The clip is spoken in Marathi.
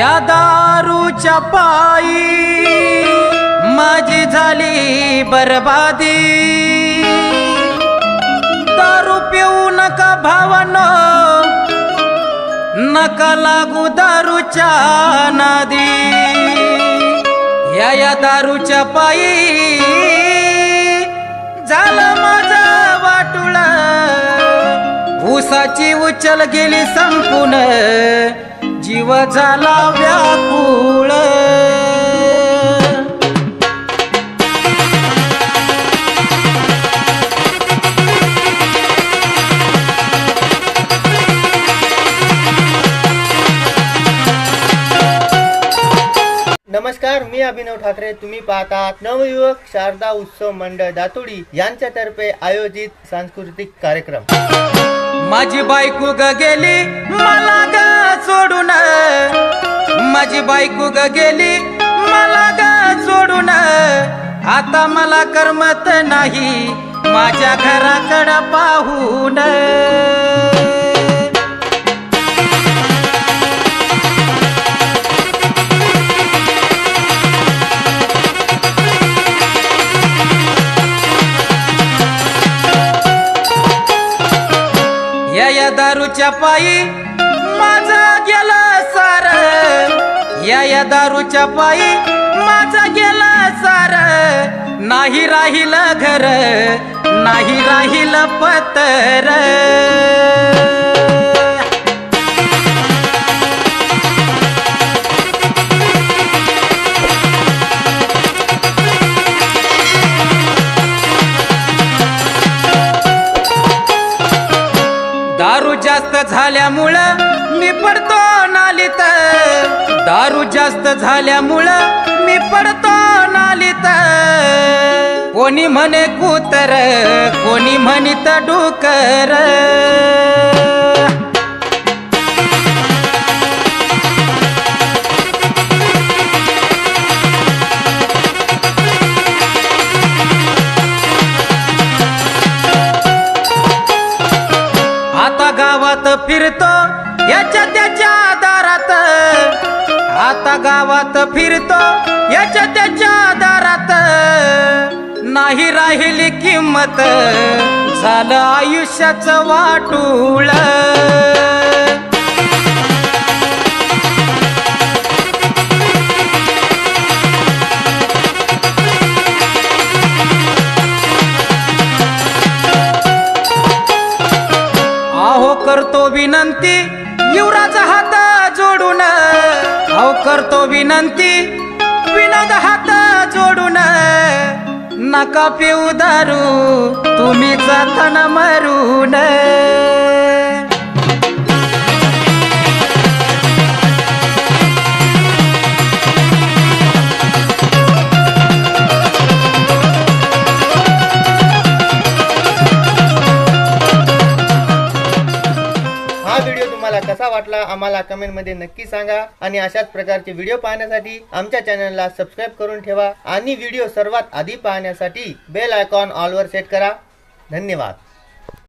या दारूच्या पायी माझी झाली बरबादी. दारू पिऊ नका भावन नका लागू दारूच्या नादी. या या दारूच्या पायी झालं माझा वाटुळा. उसाची उचल गेली संपून. जीव झाला व्याकुळ. नमस्कार मी अभिनव ठाकरे. तुम्ही पाहतात नवयुवक शारदा उत्सव मंडळ दातुडी यांच्यातर्फे आयोजित सांस्कृतिक कार्यक्रम. माझी बायको ग गेली मला ग सोडून. माझी बायको ग गेली मला ग सोडून. आता मला करमत नाही माझ्या घराकडं पाहून. दारूच्या पायी माझं गेला सार. या या दारूच्या पायी माझं गेला सार. नाही राहिलं घर नाही राहिलं पतर दारू जास्त झाल्यामुळं मी पडतो नालीत. दारू जास्त झाल्यामुळं मी पडतो नालीत. कोणी म्हणे कुतर कोणी म्हणित डुकर. फिरतो याच्या त्याच्या दारात आता गावात फिरतो याच्या त्याच्या दारात नाही राहिली किंमत झालं आयुष्याचं वाटूळ. करतो विनंती युवराज हात जोडून. अहो करतो विनंती विनोद हात जोडून. नका पिऊ दारू तुम्ही जाताना मरून. व्हिडिओ तुम्हाला कसा वाटला आम्हाला कमेंटमध्ये नक्की सांगा. आणि अशाच प्रकारचे व्हिडिओ पाहण्यासाठी आमच्या चॅनलला सबस्क्राईब करून ठेवा. आणि व्हिडिओ सर्वात आधी पाहण्यासाठी बेल आयकॉन ऑलवर सेट करा. धन्यवाद.